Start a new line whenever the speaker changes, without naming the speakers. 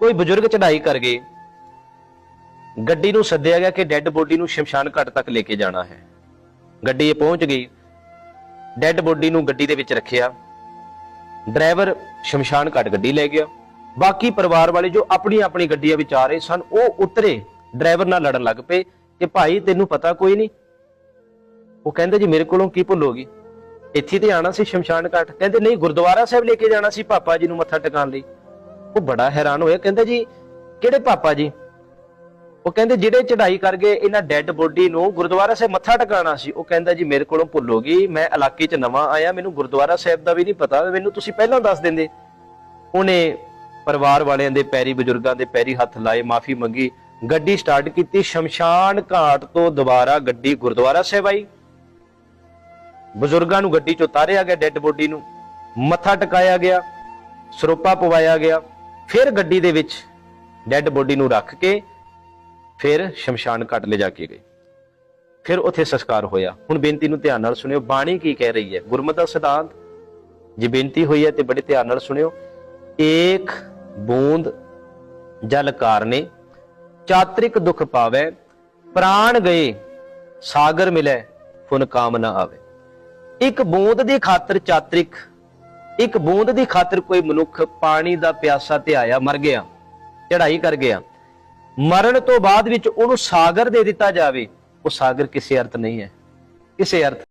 ਕੋਈ ਬਜ਼ੁਰਗ ਚੜ੍ਹਾਈ ਕਰ ਗਏ। ਗੱਡੀ ਨੂੰ ਸੱਦਿਆ ਗਿਆ ਕਿ ਡੈੱਡ ਬੋਡੀ ਨੂੰ ਸ਼ਮਸ਼ਾਨ ਘਾਟ ਤੱਕ ਲੈ ਕੇ ਜਾਣਾ ਹੈ। ਗੱਡੀ ਪਹੁੰਚ ਗਈ। ਡੈੱਡ ਬੋਡੀ ਨੂੰ ਗੱਡੀ ਦੇ ਵਿੱਚ ਰੱਖਿਆ। ਡਰਾਈਵਰ ਸ਼ਮਸ਼ਾਨ ਘਾਟ ਗੱਡੀ ਲੈ ਗਿਆ। ਬਾਕੀ ਪਰਿਵਾਰ ਵਾਲੇ ਜੋ ਆਪਣੀ ਆਪਣੀ ਗੱਡੀਆਂ ਵਿੱਚ ਆ ਰਹੇ ਸਨ, ਉਹ ਉਤਰੇ। ਡਰਾਈਵਰ ਨਾਲ ਲੜਨ ਲੱਗ ਪਏ ਕਿ ਭਾਈ ਤੈਨੂੰ ਪਤਾ ਕੋਈ ਨਹੀਂ। ਉਹ ਕਹਿੰਦੇ, ਜੀ, ਮੇਰੇ ਕੋਲੋਂ ਕੀ ਭੁੱਲ ਹੋ ਗਈ? ਇੱਥੇ ਤੇ ਆਣਾ ਸੀ ਸ਼ਮਸ਼ਾਨ ਘਾਟ। ਕਹਿੰਦੇ, ਨਹੀਂ, ਗੁਰਦੁਆਰਾ ਸਾਹਿਬ ਲੈ ਕੇ ਜਾਣਾ ਸੀ ਪਾਪਾ ਜੀ ਨੂੰ ਮੱਥਾ ਟਿਕਾਉਣ ਲਈ। ਉਹ ਬੜਾ ਹੈਰਾਨ ਹੋਇਆ, ਕਹਿੰਦਾ ਜੀ, ਕਿਹੜੇ ਪਾਪਾ ਜੀ? ਉਹ ਕਹਿੰਦੇ ਜਿਹੜੇ ਚੜਾਈ ਕਰ ਗਏ ਇਹਨਾਂ ਡੈੱਡ ਬੋਡੀ ਨੂੰ ਗੁਰਦੁਆਰਾ ਸਾਹਿਬ ਮੱਥਾ ਟਿਕਾਣਾ ਸੀ, ਉਹ ਕਹਿੰਦਾ ਜੀ ਮੇਰੇ ਕੋਲੋਂ ਭੁੱਲ ਹੋ ਗਈ, ਮੈਂ ਇਲਾਕੇ 'ਚ ਨਵਾਂ ਆਇਆ, ਮੈਨੂੰ ਗੁਰਦੁਆਰਾ ਸਾਹਿਬ ਦਾ ਵੀ ਨਹੀਂ ਪਤਾ, ਮੈਨੂੰ ਤੁਸੀਂ ਪਹਿਲਾਂ ਦੱਸ ਦਿੰਦੇ। ਉਹਨੇ ਪਰਿਵਾਰ ਵਾਲਿਆਂ ਦੇ ਪੈਰੀ, ਬਜ਼ੁਰਗਾਂ ਦੇ ਪੈਰੀ ਹੱਥ ਲਾਏ, ਮਾਫੀ ਮੰਗੀ, ਗੱਡੀ ਸਟਾਰਟ ਕੀਤੀ, ਸ਼ਮਸ਼ਾਨ ਘਾਟ ਤੋਂ ਦੁਬਾਰਾ ਗੱਡੀ ਗੁਰਦੁਆਰਾ ਸਾਹਿਬ ਆਈ। ਬਜ਼ੁਰਗਾਂ ਨੂੰ ਗੱਡੀ 'ਚ ਉਤਾਰਿਆ ਗਿਆ ਡੈੱਡ ਬੋਡੀ ਨੂੰ, ਮੱਥਾ ਟਿਕਾਇਆ ਗਿਆ, ਸਰੋਪਾ ਪਵਾਇਆ ਗਿਆ। ਫਿਰ ਗੱਡੀ ਦੇ ਵਿੱਚ ਡੈੱਡ ਬੋਡੀ ਨੂੰ ਰੱਖ ਕੇ ਫਿਰ ਸ਼ਮਸ਼ਾਨ ਘਾਟ ਲੈ ਜਾ ਕੇ ਗਏ। ਫਿਰ ਉੱਥੇ ਸੰਸਕਾਰ ਹੋਇਆ। ਹੁਣ ਬੇਨਤੀ ਨੂੰ ਧਿਆਨ ਨਾਲ ਸੁਣਿਓ, ਬਾਣੀ ਕੀ ਕਹਿ ਰਹੀ ਹੈ? ਗੁਰਮਤਿ ਦਾ ਸਿਧਾਂਤ, ਜੇ ਬੇਨਤੀ ਹੋਈ ਹੈ ਤੇ ਬੜੇ ਧਿਆਨ ਨਾਲ ਸੁਣਿਓ। ਏਕ ਬੂੰਦ ਜਲ ਕਾਰਨੇ, ਚਾਤ੍ਰਿਕ ਦੁਖ ਪਾਵੇ, ਪ੍ਰਾਣ ਗਏ, ਸਾਗਰ ਮਿਲੇ, ਫੁਨ ਕਾਮ ਆਵੇ। ਇੱਕ ਬੂੰਦ ਦੀ ਖਾਤਰ ਚਾਤ੍ਰਿਕ ਇੱਕ ਬੂੰਦ ਦੀ ਖਾਤਰ ਕੋਈ ਮਨੁੱਖ ਪਾਣੀ ਦਾ ਪਿਆਸਾ ਤੇ ਆਇਆ, ਮਰ ਗਿਆ ਚੜਾਈ ਕਰ ਗਿਆ। ਮਰਨ ਤੋਂ ਬਾਅਦ ਵਿੱਚ ਉਹਨੂੰ ਸਾਗਰ ਦੇ ਦਿੱਤਾ ਜਾਵੇ, ਉਹ ਸਾਗਰ ਕਿਸੇ ਅਰਥ ਨਹੀਂ ਹੈ, ਕਿਸੇ ਅਰਥ